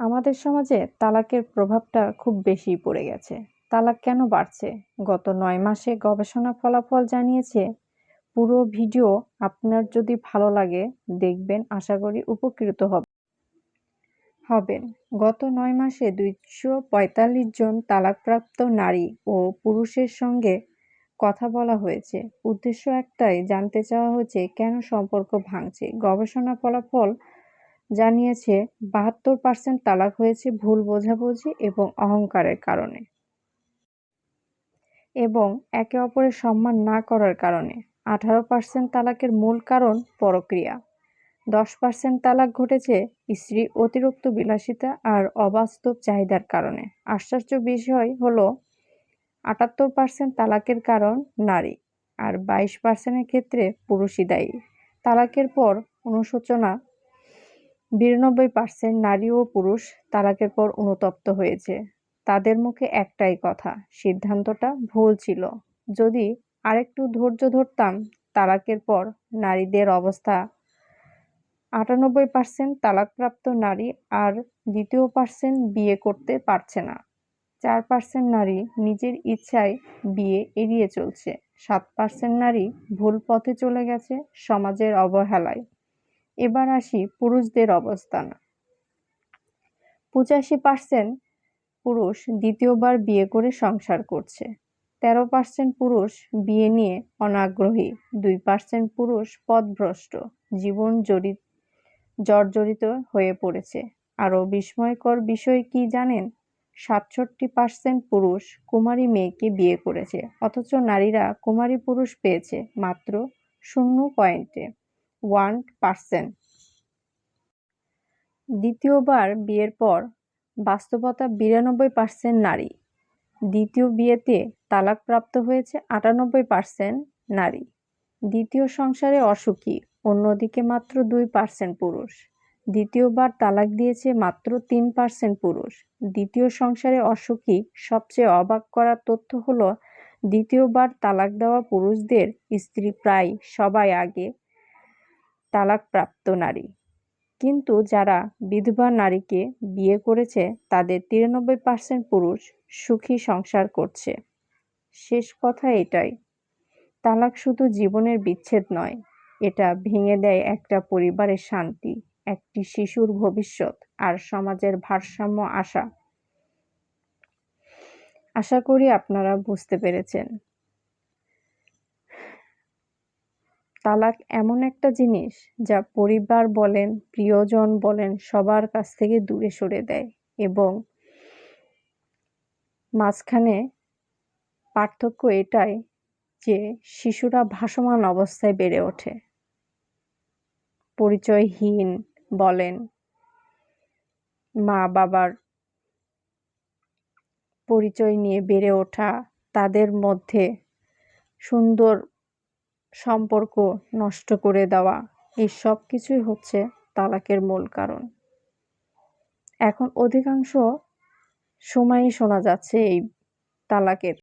আমাদের সমাজে তালাকের প্রভাবটা খুব বেশি পড়ে গেছে। তালাক কেন বাড়ছে? গত নয় মাসে গবেষণা ফলাফল জানিয়েছে, পুরো ভিডিও আপনার যদি ভালো লাগে, দেখবেন, আশা করি উপকৃত হবে হবেন। গত নয় মাসে দুইশো পঁয়তাল্লিশ জন তালাকপ্রাপ্ত নারী ও পুরুষের সঙ্গে কথা বলা হয়েছে। উদ্দেশ্য একটাই, জানতে চাওয়া হয়েছে কেন সম্পর্ক ভাঙছে? গবেষণা ফলাফল জানিয়েছে, বাহাত্তর পার্সেন্ট তালাক হয়েছে ভুল বোঝাবুঝি এবং অহংকারের কারণে এবং একে অপরের সম্মান না করার কারণে। আঠারো পার্সেন্ট তালাকের মূল কারণ পরক্রিয়া। দশ পার্সেন্ট তালাক ঘটেছে স্ত্রী অতিরিক্ত বিলাসিতা আর অবাস্তব চাহিদার কারণে। আশ্চর্য বিষয় হল, আটাত্তর পার্সেন্ট তালাকের কারণ নারী আর বাইশ পার্সেন্টের ক্ষেত্রে পুরুষই দায়ী। তালাকের পর অনুশোচনা বিরানব্বই পার্সেন্ট নারী ও পুরুষ তালাকের পর অনুতপ্ত হয়েছে। তাদের মুখে একটাই কথা, সিদ্ধান্তটা ভুল ছিল। যদি আরেকটু ধৈর্য ধরতাম, তালাকের পর নারীদের অবস্থা। আটানব্বই পার্সেন্ট তালাকপ্রাপ্ত নারী আর দ্বিতীয় পার্সেন্ট বিয়ে করতে পারছে না। চার পার্সেন্ট নারী নিজের ইচ্ছায় বিয়ে এড়িয়ে চলছে। সাত পার্সেন্ট নারী ভুল পথে চলে গেছে সমাজের অবহেলায়। এবার আসি পুরুষদের অবস্থান। পঁচাশি পার্সেন্ট পুরুষ দ্বিতীয়বার বিয়ে করে সংসার করছে। তেরো পার্সেন্ট পুরুষ বিয়ে নিয়ে অনাগ্রহী। দুই পার্সেন্ট পুরুষ পথভ্রষ্ট জীবন জড়িত, জর্জরিত হয়ে পড়েছে। আরও বিস্ময়কর বিষয় কি জানেন? সাতষট্টি পার্সেন্ট পুরুষ কুমারী মেয়েকে বিয়ে করেছে, অথচ নারীরা কুমারী পুরুষ পেয়েছে মাত্র শূন্য পয়েন্টে। One percent. দ্বিতীয়বার বিয়ের পর বাস্তবতা বিরানব্বই পার্সেন্ট নারী। দ্বিতীয় বিয়েতে তালাকপ্রাপ্ত হয়েছে আটানব্বই পার্সেন্ট নারী। দ্বিতীয় সংসারে অসুখী, অন্যদিকে মাত্র দুই পার্সেন্ট পুরুষ। দ্বিতীয়বার তালাক দিয়েছে মাত্র তিন পার্সেন্ট পুরুষ। দ্বিতীয় সংসারে অসুখী, সবচেয়ে অবাক করার তথ্য হলো, দ্বিতীয়বার তালাক দেওয়া পুরুষদের স্ত্রী প্রায় সবাই আগে তালাকপ্রাপ্ত নারী। কিন্তু যারা বিধবা নারীকে বিয়ে করেছে, তাদের তিরানব্বই পার্সেন্ট পুরুষ সুখী সংসার করছে। শেষ কথা এটাই। তালাক শুধু জীবনের বিচ্ছেদ নয়, এটা ভেঙে দেয় একটা পরিবারের শান্তি, একটি শিশুর ভবিষ্যৎ আর সমাজের ভারসাম্য আশা। আশা করি আপনারা বুঝতে পেরেছেন। তালাক এমন একটা জিনিস যা পরিবার বলেন, প্রিয়জন বলেন, সবার কাছ থেকে দূরে সরে দেয় এবং মাঝখানে পার্থক্য এটাই যে শিশুরা ভাসমান অবস্থায় বেড়ে ওঠে। পরিচয়হীন বলেন মা বাবার পরিচয় নিয়ে বেড়ে ওঠা, তাদের মধ্যে সুন্দর সম্পর্ক নষ্ট করে দেওয়া, এই সব কিছুই হচ্ছে তালাকের মূল কারণ। এখন অধিকাংশ সময়ই শোনা যাচ্ছে এই তালাকের